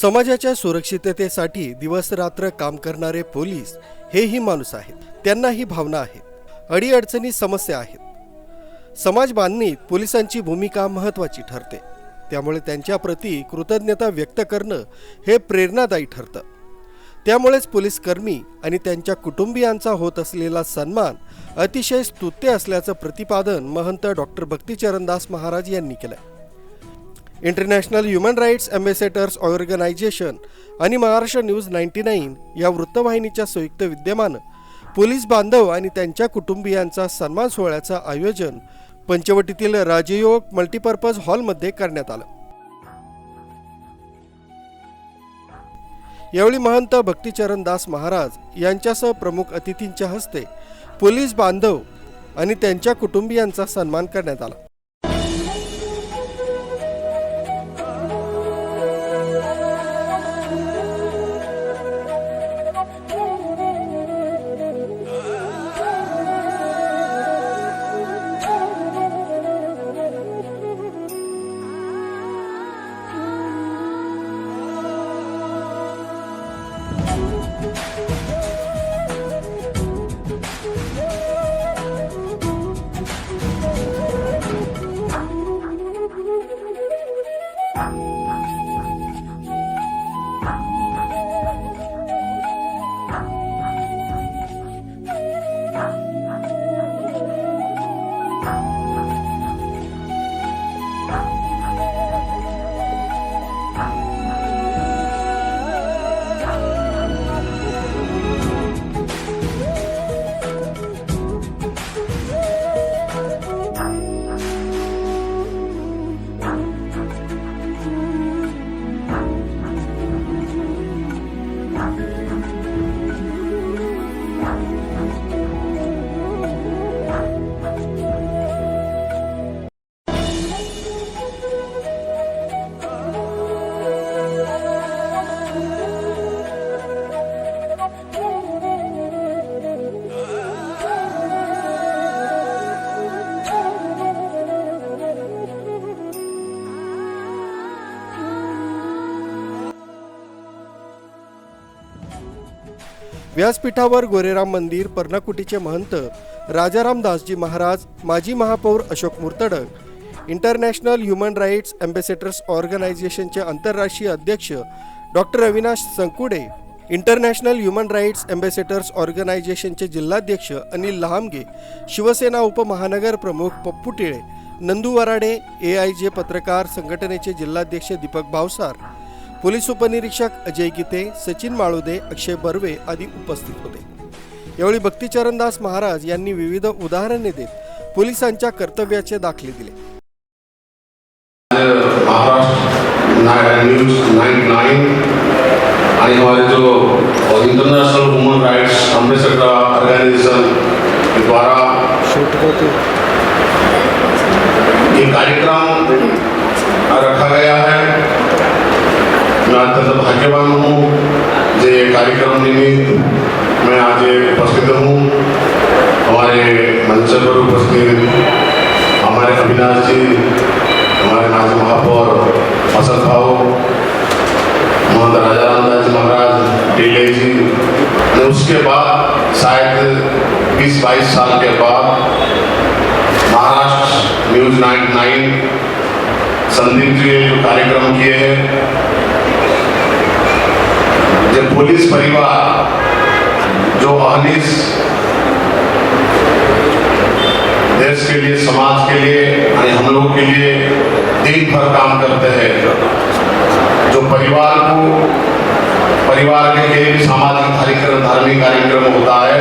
समाजाच्या सुरक्षिततेसाठी दिवस रात्र काम करणारे पोलीस हेही माणूस आहेत. त्यांना ही भावना आहेत. अडीअडचणी समस्या आहेत. समाज बांधणीत पोलिसांची भूमिका महत्त्वाची ठरते. त्यामुळे त्यांच्याप्रती कृतज्ञता व्यक्त करणं हे प्रेरणादायी ठरतं. त्यामुळेच पोलीस कर्मी आणि त्यांच्या कुटुंबियांचा होत असलेला सन्मान अतिशय स्तुत्य असल्याचं प्रतिपादन महंत डॉक्टर भक्तीचरणदास महाराज यांनी केलं international human rights ambassadors organisation आणि महाराष्ट्र न्यूज नाईन्टी नाईन या वृत्तवाहिनीच्या संयुक्त विद्यमानं पोलीस बांधव आणि त्यांच्या कुटुंबियांचा सन्मान सोहळ्याचं आयोजन पंचवटीतील राजयोग मल्टीपर्पज हॉलमध्ये करण्यात आलं. यावेळी महंत भक्तीचरण दास महाराज यांच्यासह प्रमुख अतिथींच्या हस्ते पोलीस बांधव आणि त्यांच्या कुटुंबियांचा सन्मान करण्यात आला. 啊。व्यासपीठावर गोरेराम मंदिर पर्णाकुटीचे महंत राजाराम दासजी महाराज माजी महापौर Ashok Murtadak international human rights ambassadors ऑर्गनायझेशनचे आंतरराष्ट्रीय अध्यक्ष doctor Avinash Sankude international human rights ambassadors ऑर्गनायझेशनचे जिल्हाध्यक्ष अनिल लहामगे शिवसेना उपमहानगर प्रमुख Pappu Tile Nandu Varade A I J पत्रकार संघटनेचे जिल्हाध्यक्ष दीपक भावसार पोलीस उपनिरीक्षक अजय गीते सचिन माळुदे अक्षय बर्वे आदी उपस्थित होते. यावेळी भक्तीचरणदास महाराज यांनी विविध उदाहरणे देत पोलिसांच्या कर्तव्याचे दाखले दिले. न्यूज आणि हमारे जो international human rights ambassador organisation के द्वारा ये कार्यक्रम मैं अत्यंत भाग्यवान हूँ जो कार्यक्रम निमित्त मैं आज उपस्थित हूँ। हमारे मंच पर उपस्थित हमारे अविनाश जी, हमारे माजी महापौर फ़सल भाव मोहम्मद राजा रामदास जी महाराज टीले जी उसके बाद शायद 20-22 साल के बाद महाराष्ट्र न्यूज़ नाइन संदीप जी ने जो कार्यक्रम किए हैं पुलिस परिवार, जो अहनिस देश के लिए, समाज के लिए हम लोग के लिए दिन भर काम करते हैं। जो परिवार को, परिवार के लिए भी सामाजिक कार्यक्रम धार्मिक कार्यक्रम होता है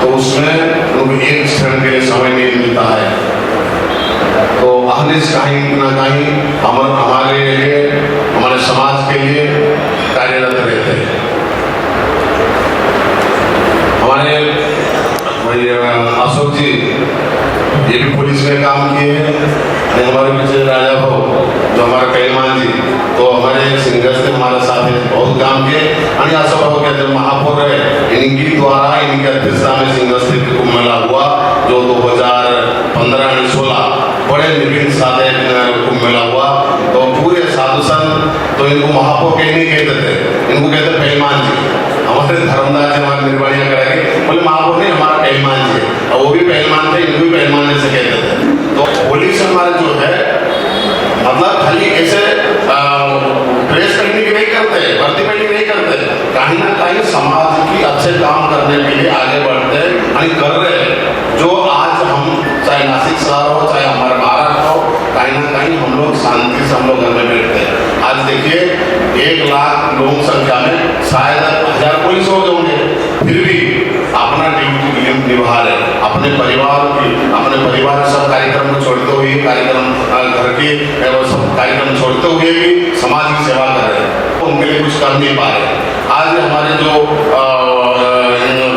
तो उसमें उनको एक क्षण के लिए समय नहीं मिलता है। तो अहनिस कहीं ना कहीं हम, हमारे लिए, हमारे समाज के लिए कार्यरत रहते हैं। हमारे अशोक जी, ये भी पुलिस में काम किए हैं। हमारे पीछे राजा भाऊ, जो हमारे कैलमान जी तो हमारे सिंगर्स ने हमारे साथ बहुत काम किए। आणि असं भाऊ के जब महापौर है। इनकी द्वारा, इनकी अध्यक्षता में सिंगर्स से कुंभ मेला हुआ, जो 2015 और 16 बड़े विभिन्न साथ कुंभ मेला हुआ। तो पूरे साधु संत तो इनको महापौर कहीं नहीं कहते थे। इनको कहते पहलवान जी। हमारे धर्मदास जी हमारे निर्वाणियाँ कराएँगे बोले महापौर नहीं हमारा पहलवान जी और वो भी पहलवान थे इनको भी पहलवान जैसे कहते थे। तो पुलिस हमारे जो है मतलब खाली ऐसे ड्रेस पहनने की नहीं करते, वर्दी पहनने नहीं करते, कहीं ना कहीं समाज की अच्छे काम करने के लिए आगे बढ़ते हैं कर रहे हैं। जो आज हम, चाहे नासिक शहर हो, चाहे हमारे महाराष्ट्र हो, कहीं ना कहीं हम लोग शांति से हम लोग घर में बैठते हैं। आज देखिए, एक लाख लोगों संख्या में शायद हज़ार पुलिस हो होंगे फिर भी अपना ड्यूटी नियम निभा रहे अपने परिवार की अपने परिवार के सब कार्यक्रम को छोड़ते हुए कार्यक्रम घर के सब कार्यक्रम छोड़ते हुए भी समाज की सेवा कर रहे हैं। उनके लिए कुछ कर नहीं पा रहे। आज हमारे जो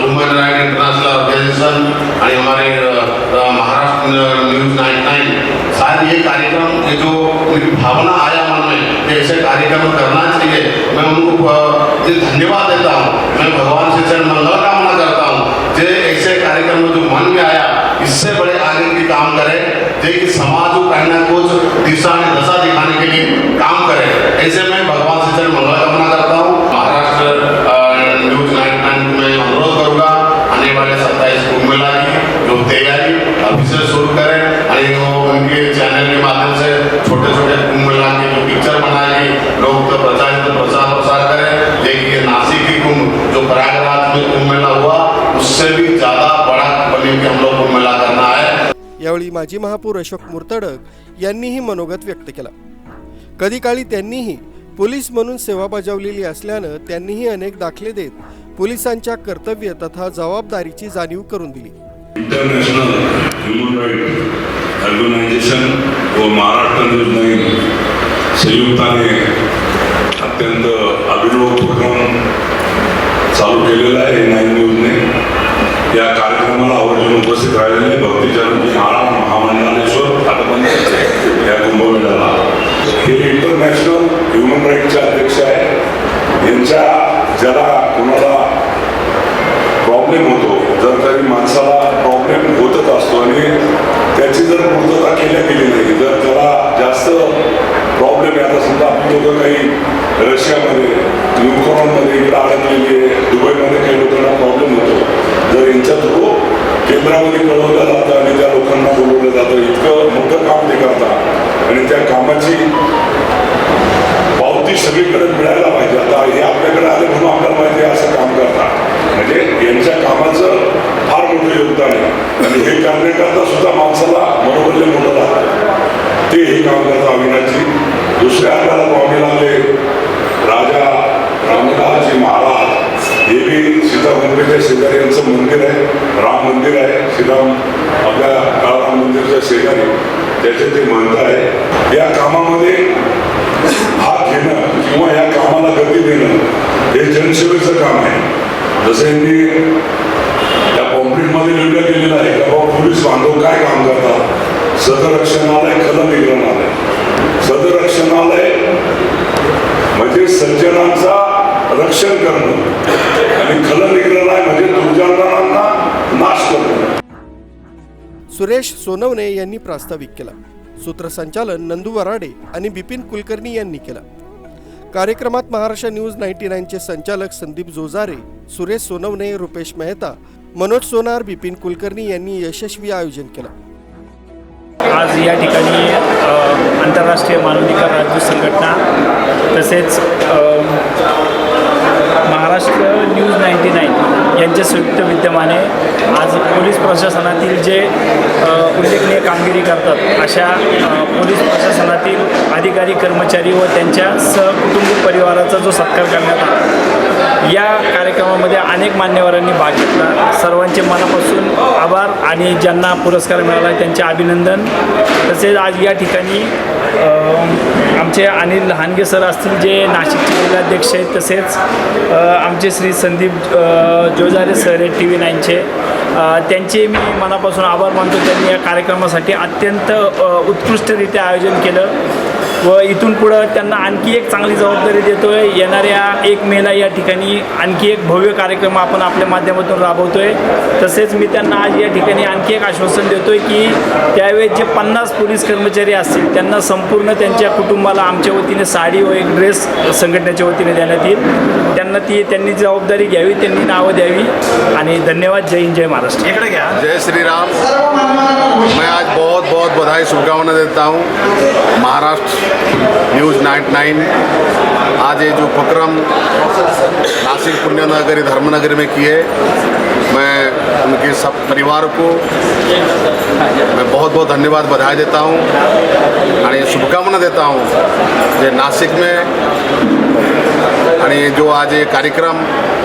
वुमेन राइट इंटरनेशनल ऑर्गेनाइजेशन आणि हमारे महाराष्ट्र न्यूज़ नाइन नाइन शायद ये कार्यक्रम, ये जो उनकी भावना आया मन में, कि ऐसे कार्यक्रम करना चाहिए। मैं उनको धन्यवाद देता हूँ। मैं भगवान से चरण मंगल कामना करता हूँ। जे ऐसे कार्यक्रम जो मन में आया इससे बड़े आदमी भी काम करे जे समाज को कहीं ना कुछ दिशा में दशा दिखाने के लिए काम करे। ऐसे मैं भगवान से चरण मंगल कामना करता हूँ। यावेळी माजी महापौर अशोक मुर्तडक यांनीही मनोगत व्यक्त केला. कधी काळी त्यांनीही पोलीस म्हणून सेवा बजावलेली असल्यानं त्यांनीही अनेक दाखले देत पोलिसांच्या कर्तव्य तथा जबाबदारीची जाणीव करून दिली. इंटरनॅशनल ह्युमन राईट ऑर्गनायझेशन व महाराष्ट्र न्यूज नाईन संयुक्ताने अत्यंत अभिनव उपक्रम चालू केलेला आहे नाईन न्यूजने या कार्यक्रमाला आवर्जून उपस्थित राहिलेले भक्तीचरणजी महाराज महामंडळेश्वर आता या कुंभमेळ्याला. हे इंटरनॅशनल ह्युमन राईटचे अध्यक्ष आहे यांच्या ज्याला कोणाला प्रॉब्लेम होतो जर काही माणसाला प्रॉब्लेम होतच असतो आणि त्याची जर पूर्तता केल्या गेली नाही जर त्याला जास्त प्रॉब्लेम आहे आता समजा आपण लोक काही रशियामध्ये युक्रोनमध्ये इकडे अडकलेली आहे दुबई काही लोकांना प्रॉब्लेम होतो जर यांच्या थ्रू केंद्रामध्ये कळवलं जातं आणि त्या लोकांना बोलवलं जातं इतकं मोठं काम ते करतात. आणि त्या कामाची पावती सगळीकडे मिळायला पाहिजे. आता हे आपल्याकडे आले म्हणून आपल्याला माहिती आहे असं काम करतात. म्हणजे यांच्या कामाचं फार मोठं योगदान आहे. आणि हे करण्याकरता सुद्धा माणसाला मनोबल्य मोठं राहतं ते हे काम करतात अविनाशजी. दुसऱ्या आपल्याला पाहुणे लागले. राजा रामदासजी महाराज हे बी सीता मंदिराच्या शेजारी यांचं मंदिर आहे राम मंदिर आहे श्रीराम आपल्या राम मंदिरच्या शेजारी. त्याचे ते महंत आहे. या कामामध्ये भाग घेणं किंवा या कामाला गती देणं हे जनसेवेचं काम आहे. जसं यांनी त्या पॉम्प्लेटमध्ये लिहिलं केलेला आहे का बाबा पोलीस बांधव काय काम करतात? सदरक्षणालय खलनिग्रहणालय सदरक्षणालय म्हणजे सज्जनांचा रक्षण करणं. आणि खलनिग्रहणालय म्हणजे दुर्जनांना नाश करणं. सुरेश सोनवणे यांनी प्रास्ताविक केला. सूत्रसंचालन नंदू वराडे आणि बिपिन कुलकर्णी यांनी केलं. कार्यक्रमात महाराष्ट्र न्यूज नाईन्टी नाईनचे संचालक संदीप जोजारे सुरेश सोनवणे रुपेश मेहता मनोज सोनार बिपिन कुलकर्णी यांनी यशस्वी आयोजन केलं. आज या ठिकाणी आंतरराष्ट्रीय मानवाधिकार राज्य संघटना तसेच महाराष्ट्र न्यूज नाईन्टी नाईन यांच्या संयुक्त विद्यमाने आज पोलीस प्रशासनातील जे उल्लेखनीय कामगिरी करतात अशा पोलीस प्रशासनातील अधिकारी कर्मचारी व त्यांच्या सहकुटुंब परिवाराचा जो सत्कार करण्यात आला. या कार्यक्रमामध्ये अनेक मान्यवरांनी भाग घेतला. सर्वांचे मनापासून आभार आणि ज्यांना पुरस्कार मिळाला त्यांचे अभिनंदन. तसेच आज या ठिकाणी आमचे अनिल लहानगे सर असतील जे नाशिकचे जिल्हाध्यक्ष आहेत तसेच आमचे श्री संदीप जोझारे जोजारे सर आहेत टी व्ही नाईनचे त्यांचे मी मनापासून आभार मानतो. त्यांनी या कार्यक्रमासाठी अत्यंत उत्कृष्टरित्या आयोजन केलं. व इथून पुढं त्यांना आणखी एक चांगली जबाबदारी देतो आहे येणाऱ्या एक मेला या ठिकाणी आणखी एक भव्य कार्यक्रम आपण आपल्या माध्यमातून राबवतो आहे तसेच मी त्यांना आज या ठिकाणी आणखी एक आश्वासन देतो आहे की त्यावेळेस जे पन्नास पोलीस कर्मचारी असतील त्यांना संपूर्ण त्यांच्या कुटुंबाला आमच्या वतीने साडी व एक ड्रेस संघटनेच्या वतीने देण्यात येईल. त्यांना ती त्यांनी जबाबदारी घ्यावी त्यांनी नावं द्यावी आणि धन्यवाद. जय हिंद जय महाराष्ट्र. इकडे घ्या. जय श्री राम मैं आज बहुत बहुत बधाई शुभकामना देता हूँ महाराष्ट्र न्यूज़ नाइट नाइन। आज ये जो उपक्रम नासिक पुण्यनगरी धर्मनगर में किए, मैं उनके सब परिवार को मैं बहुत बहुत धन्यवाद बधाई देता हूँ और ये शुभकामना देता हूँ। जे नासिक में। आणि जो आज ये कार्यक्रम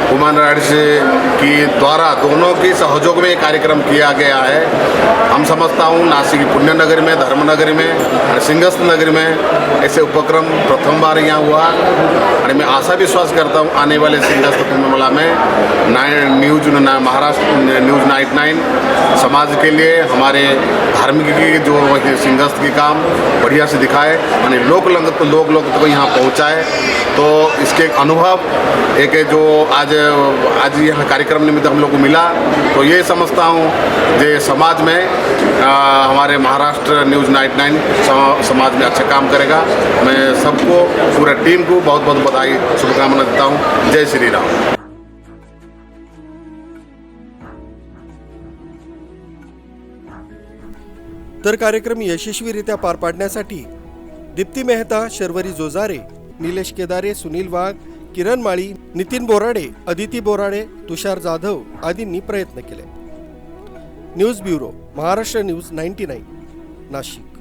ह्यूमन राइट्स की द्वारा दोनों के सहयोग में ये कार्यक्रम किया गया है, हम समझता हूँ नासिक की पुण्यनगरी में, धर्मनगरी में, और सिंगस्त नगरी में ऐसे उपक्रम प्रथम बार यहाँ हुआ। और मैं आशा विश्वास करता हूँ आने वाले सिंगस्त कुंभ मेला में nine news Maharashtra news night nine समाज के लिए हमारे धार्मिक की जो सिंगस्त की काम बढ़िया से दिखाए यानी लोक लोक लोग को यहाँ पहुँचाए। तो इसके एक अनुभव एक है जो आज आज यहाँ कार्यक्रम निमित्त हम लोग को मिला। तो ये समझता हूँ जे समाज में आ, हमारे महाराष्ट्र न्यूज़ नाइट नाइन समाज में अच्छा काम करेगा। मैं सबको पूरे टीम को बहुत बहुत बधाई शुभकामना देता हूँ। जय श्री राम। तर कार्यक्रम यशस्वीरित्या पार पाडण्यासाठी दीप्ती मेहता शर्वरी जोजारे निलेश केदारे सुनील वाघ किरण माळी नितीन बोराडे अदिती बोराडे तुषार जाधव आदींनी प्रयत्न केले. News bureau Maharashtra news ninety nine Nashik.